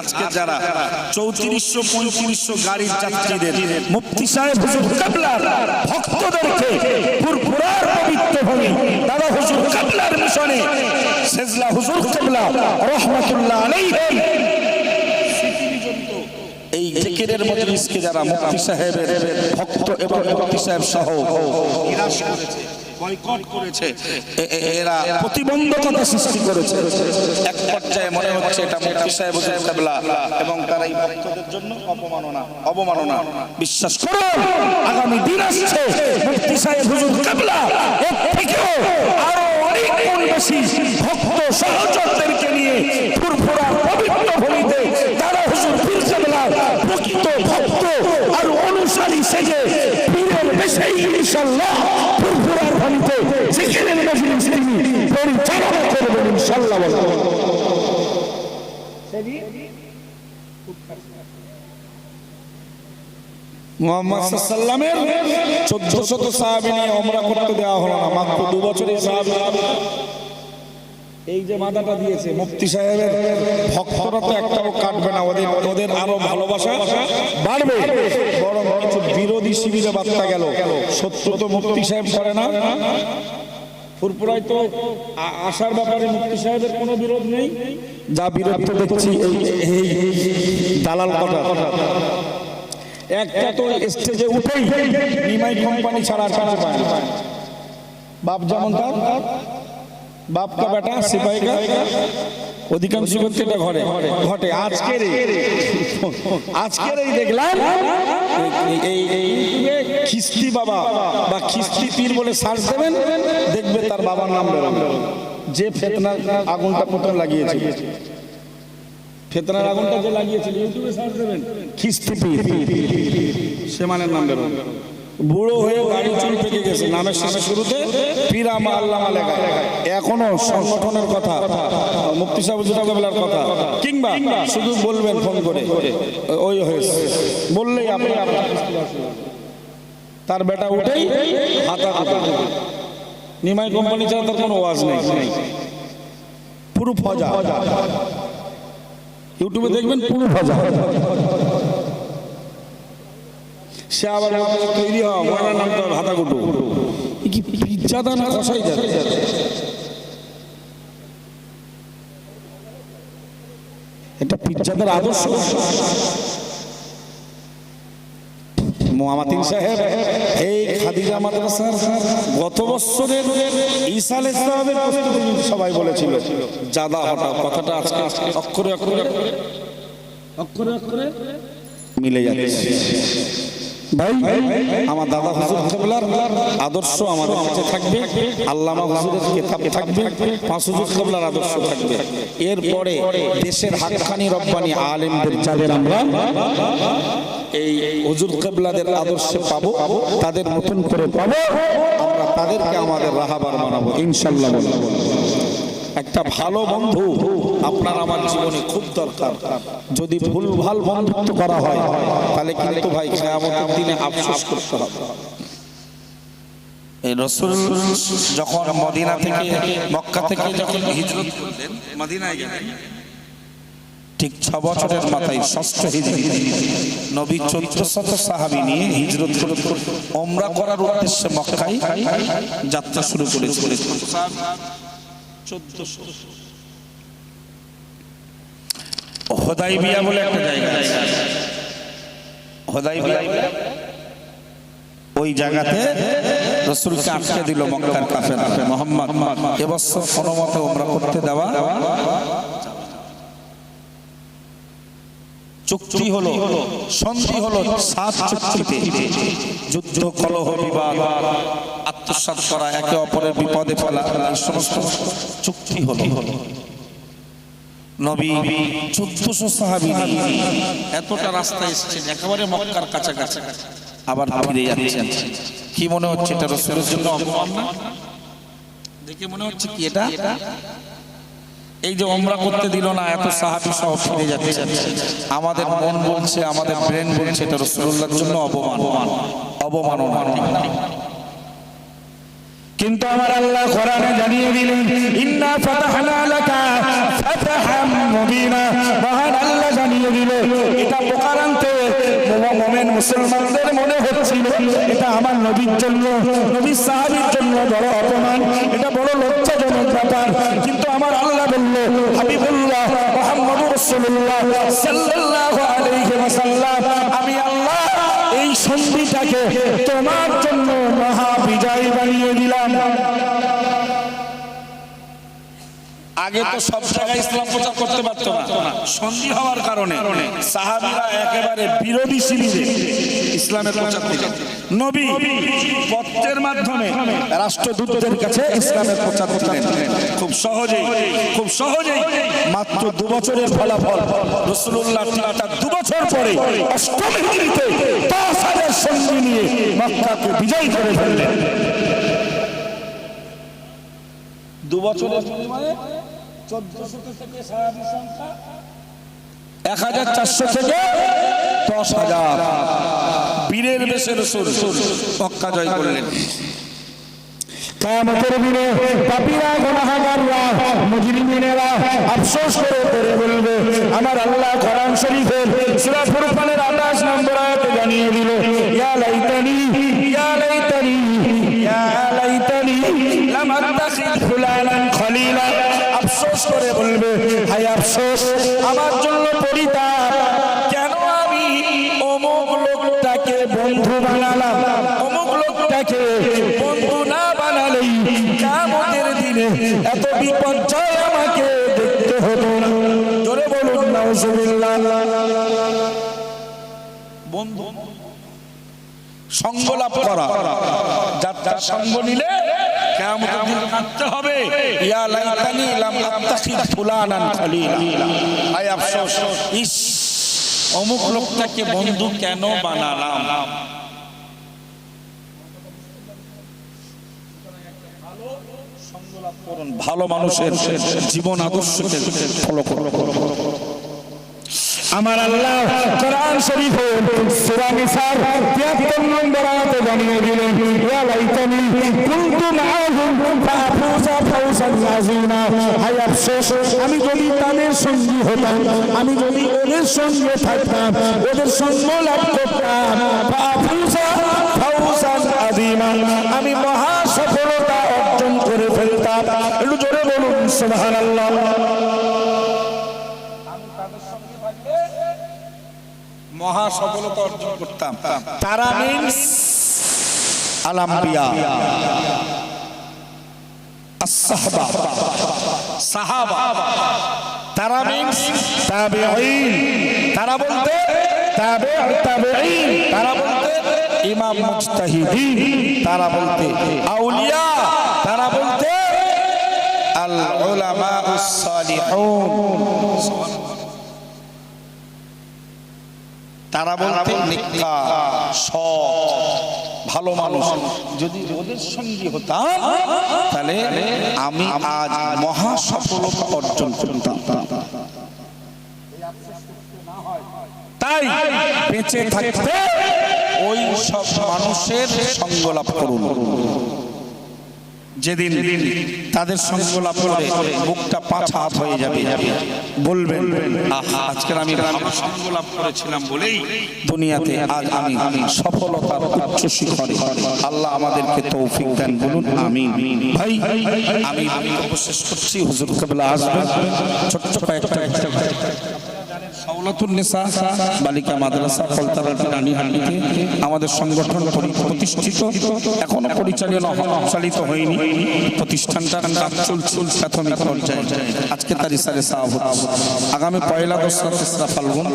আজকে যারা চৌত্রিশশো পঁয়ত্রিশশো গাড়ির যাত্রীদের মুফতি সাহেব হুজুর কাবলার ভক্তদেরকে ফুরফুরার পবিত্র ভূমি দাদা হুজুর কাবলার মিশনে সেজলা হুজুর কাবলা রহমাতুল্লাহ আলাইহি এই জিকিরের মজলিসকে যারা মুফতি সাহেবের ভক্ত এবং মুফতি সাহেব সহ নিরাশ করেছে। বয়কট করেছে। এরা প্রতিবন্ধকতা সৃষ্টি করেছে। এক পর্যায়ে মনে হচ্ছে এটা সাহেব কাবলা এবং তারা এই ভক্তদের জন্য অপমাননা অবমাননা। বিশ্বাস করুন আগামী দিন আসছে সাহেব হুজুর কাবলা। এর থেকেও আরও অনেক গুণ বেশি ভক্ত সহচরদেরকে নিয়ে ফুরফুরা পবিত্র ভূমিতে তারা হুজুর পীর কাবলার প্রকৃত ভক্ত আর অনুসারী সেজে পীরের বেশি ইনশাল্লাহ করবেন ইনশাল্লাহ বলেন মোহাম্মদ সাল্লামের চোদ্দ শত সাহাবি নিয়ে ওমরা করতে দেওয়া হলো না মাত্র দু বছরের সাহাবি। এই যে মাদাটা দিয়েছে মুফতি সাহেবের ভক্তরা তো একটাও কাটবে না ওদের ওদের আরও ভালোবাসা বাড়বে। বরং কিছু বিরোধী শিবিরে বার্তা গেল। শত্রু তো মুফতি সাহেব করে না। ফুরপুরায় তো আসার ব্যাপারে মুক্তি সাহেবের কোনো বিরোধ নেই। যা বিরোধ তো দেখছি দালাল কথা। একটা তো স্টেজে উঠেই নিমাই কোম্পানি ছাড়া ছাড়া পায়। বাপ যেমন তার বাপ কা বেটা সিপাহী কা অধিকাংশ ক্ষেত্রে এটা ঘরে ঘটে আজকের আজকের এই দেখলাম, এই- খিস্তি বাবা বা খিস্তি পীর বলে সার্চ দেবেন, দেখবে তার বাবার নাম বেরোবে। যে ফেতনা আগুনটা প্রথম লাগিয়েছে ফেতনার আগুনটা যে লাগিয়েছিল, ইউটিউবে সার্চ দেবেন। খিস্তি পীর। সেমানের নাম বেরোবে। বুড়ো হয়ে গাড়ি চুল পেকে গেছে, নামের শেষে শুরুতে পিরামা আল্লাহ লেখা। এখনও সংগঠনের কথা মুক্তি সাহেবের কথা। কিংবা শুধু বলবেন ফোন করে, ওই হয়েছে। বললেই আপনি তার বেটা উঠেই হাতা হাতা নিমাই কোম্পানি ছাড়া তার কোনো ওয়াজ নেই। পুরো ফজা। ইউটিউবে দেখবেন পুরো ফজা। সে আবার তৈরি হওয়া মরার নামটা ভাতা কুটু কি পিজ্জা কষাই যাচ্ছে এটা পিজ্জাদের আদর্শ? মোহাম্মদিন সাহেব, এই খাদিজা মাদ্রাসার গত বছরের ঈসা ইসলামের সবাই বলেছিল, জাদা হঠাৎ কথাটা আজকে অক্ষরে অক্ষরে অক্ষরে অক্ষরে মিলে যাচ্ছে। ভাই আমার দাদা হুজুর আদর্শ আমাদের কাছে থাকবে আল্লামা হুজুরের কিতাব থাকবে পাঁচ হুজুর কেবলার আদর্শ থাকবে। এরপরে দেশের হাক্কানি রব্বানি আলেমদের যাদের আমরা এই হুজুর কেবলাদের আদর্শে পাবো তাদের নতুন করে পাবো আমরা তাদেরকে আমাদের রাহাবার বানাবো ইনশাল্লাহ বলব। একটা ভালো বন্ধু আপনার আমার জীবনে খুব দরকার। যদি ভুল ভালো বন্ধুত্ব করা হয়, তাহলে কিন্তু ভাই কেয়ামতের দিনে আফসোস করতে হবে। রসুল যখন মদিনা থেকে মক্কা থেকে যখন হিজরত করলেন, মদিনায় গেলেন, ঠিক ছ বছরের মাথায় ষষ্ঠ হিজরি, নবী চোদ্দ শত সাহাবি নিয়ে হিজরত ওমরা করার উদ্দেশ্যে মক্কায় যাত্রা শুরু করেছিল চোদ্দশো। হোদাইবিয়া বলে একটা জায়গা আছে। হোদাইবিয়া ওই জায়গাতে রসুলকে আটকে দিল মক্কার কাফের মোহাম্মদ এবছর কোনো মতে ওমরা করতে দেওয়া চুক্তি হলো, সন্ধি হলো সাত চুক্তিতে। যুদ্ধ, কলহ, বিবাদ, আত্মসাৎ করা, একে অপরের বিপদে ফেলা সমস্ত চুক্তি হলো। নবী, চোদ্দশো সাহাবি এতটা রাস্তা এসেছেন, একেবারে মক্কার কাছাকাছি। আবার ফিরে যাচ্ছেন। কি মনে হচ্ছে এটা রসুলের জন্য অপমান না? দেখে মনে হচ্ছে কি এটা? এই যে ওমরা করতে দিল না, এত সাহাবি সহ ফিরে যাচ্ছে। আমাদের মন বলছে, আমাদের ব্রেন বলছে, এটা রসুল্লাহর জন্য অপমান। অবমাননা কিন্তু আমার আল্লাহ কোরআনে জানিয়ে দিলেন, ইন্না ফাতাহনা লাকা ফাতাহাম মুবিনা। মহান আল্লাহ জানিয়ে দিল এটা প্রকারান্তে মুমিন মুসলমানদের মনে হচ্ছিল এটা আমার নবীর জন্য, নবীর সাহাবীর জন্য বড় অপমান, এটা বড় লজ্জাজনক ব্যাপার। কিন্তু আমার আল্লাহ বলল, হাবিবুল্লাহ আলাইহি আমি আল্লাহ এই সন্ধিটাকে তোমার জন্য মহা বিজয় বানিয়ে দিলাম আগে তো সব জায়গায় ইসলাম প্রচার করতে পারতো না। সন্ধি হওয়ার কারণে সাহাবিরা একেবারে বিরোধী শিবিরে ইসলামের প্রচার দিলেন। নবী পত্রের মাধ্যমে রাষ্ট্রদূতদের কাছে ইসলামের প্রচার দিলেন। খুব সহজেই খুব সহজেই মাত্র দু বছরের ফলাফল রসুল্লাহ তার দু বছর পরে অষ্টম হিজরিতে দশ হাজার সঙ্গী নিয়ে মক্কাকে বিজয় করে ফেললেন। দু বছরের বিনিময়ে এক হাজার চারশো থেকে দশ হাজার। বীরের জয় করলেন। আফসোস বলবে, আমার আল্লাহ কোরআন শরীফের সূরা ফুরকানের 28 নম্বর আয়াতে জানিয়ে দিল, ইয়া লাইতানি ইয়া লাইতানি আফসোস করে বলবে, হায় আফসোস, আমার জন্য পরিতাপ। কেন আমি অমুক লোকটাকে বন্ধু বানালাম? অমুক লোকটাকে বন্ধু না বানালেই কামতের দিনে এত বিপর্যয় আমাকে দেখতে হতো না। জোরে বলুন, নাউজুবিল্লাহ। বন্ধু, সঙ্গ লাভ করা যার সঙ্গ নিলে কিয়ামতের দিন কাঁদতে হবে। ইয়া লাইতানি লাম আত্তাখিদ ফুলানান খলিলা। আয় আফসোস। ইস অমুক লোকটাকে বন্ধু কেন বানালাম? ভালো মানুষের জীবন আদর্শকে ফলো করুন আমার আল্লাহ কোরআন শরীফে সূরা নিসার 73 নম্বর জানিয়ে দিলেন ইয়া লাইতানি কুনতু মাআহুম ফাফুজা ফাওজান আযীমা। হায় আফসোস আমি যদি তাদের সঙ্গী হতাম আমি যদি ওদের সঙ্গে থাকতাম ওদের সঙ্গ লাভ করতাম ফাফুজা আযীমা। আমি মহা সফলতা অর্জন করে ফেলতাম। একটু জোরে বলুন সুবহানাল্লাহ। মহা সফলতা অর্জন করতাম। তারা মিনস আলাম্বিয়া। সাহাবা সাহাবা। তারা মিনস তাবেঈন। তারা বলতে তাবে তাবেঈন। তারা বলতে ইমাম মুজতাহিদিন। তারা বলতে আউলিয়া। তারা বলতে আল উলামা সালিহুন। তারা বলতে নিকা সৎ। ভালো মানুষ। যদি ওদের সঙ্গী হতাম তাহলে আমি আজ মহা সফলতা অর্জন করতাম। তাই বেঁচে থাকতে ওই সব মানুষের সঙ্গ লাভ করুন। যেদিন তাদের সঙ্গ বুকটা হয়ে যাবে। বলবেন আজকে আমি করেছিলাম বলেই দুনিয়াতে আজ আমি সফলতার উচ্চ শিখরে আল্লাহ আমাদেরকে তৌফিক দেন বলুন আমি ভাই আমি আমি শেষ করছি হুজুর কবলা আসবেন ছোট্ট সাউলাতুন্নেসা বালিকা মাদ্রাসা আমাদের সংগঠন পরি- প্রতিষ্ঠিত এখনও পরিচালনা চালিত হয়নি। প্রতিষ্ঠানটার কাজ চলছে আজকে তার ইসারে সাহাব আগামী পয়লা ফাল্গুন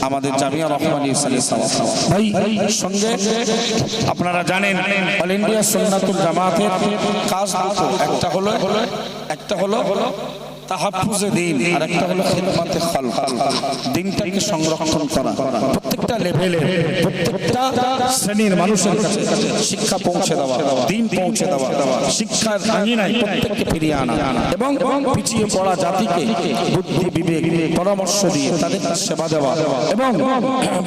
আমাদের জামিয়া রহমানী ইসারে সাহাব ভাই, সঙ্গে আপনারা জানেন, অল ইন্ডিয়া সুন্নাতুল জামাতের কাজ দুটো। একটা হলো একটা হলো তাহাফুজে দিন আর একটা করা। প্রত্যেকটা লেভেলে, প্রত্যেকটা শিক্ষা পৌঁছে দেওয়া, দিন পৌঁছে দেওয়া, শিক্ষার আঙিনায় প্রত্যেককে পিছিয়ে পড়া জাতিকে বুদ্ধি, বিবেক, পরামর্শ দিয়ে তাদের সেবা দেওয়া। এবং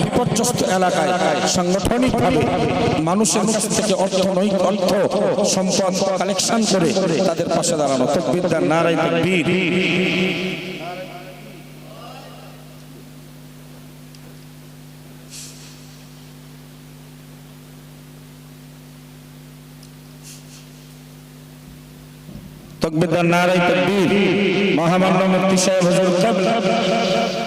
বিপর্যস্ত এলাকায় সাংগঠনিকভাবে মানুষের কাছ থেকে অর্থনৈতিক অর্থ, সম্পদ কালেকশন করে তাদের পাশে দাঁড়ানো। তকবিদ্যার নারাই তকবীর। তকবিদ্যার নারাই তকবীর মহামান্য মুক্তি সাহেব হজরত কাবলা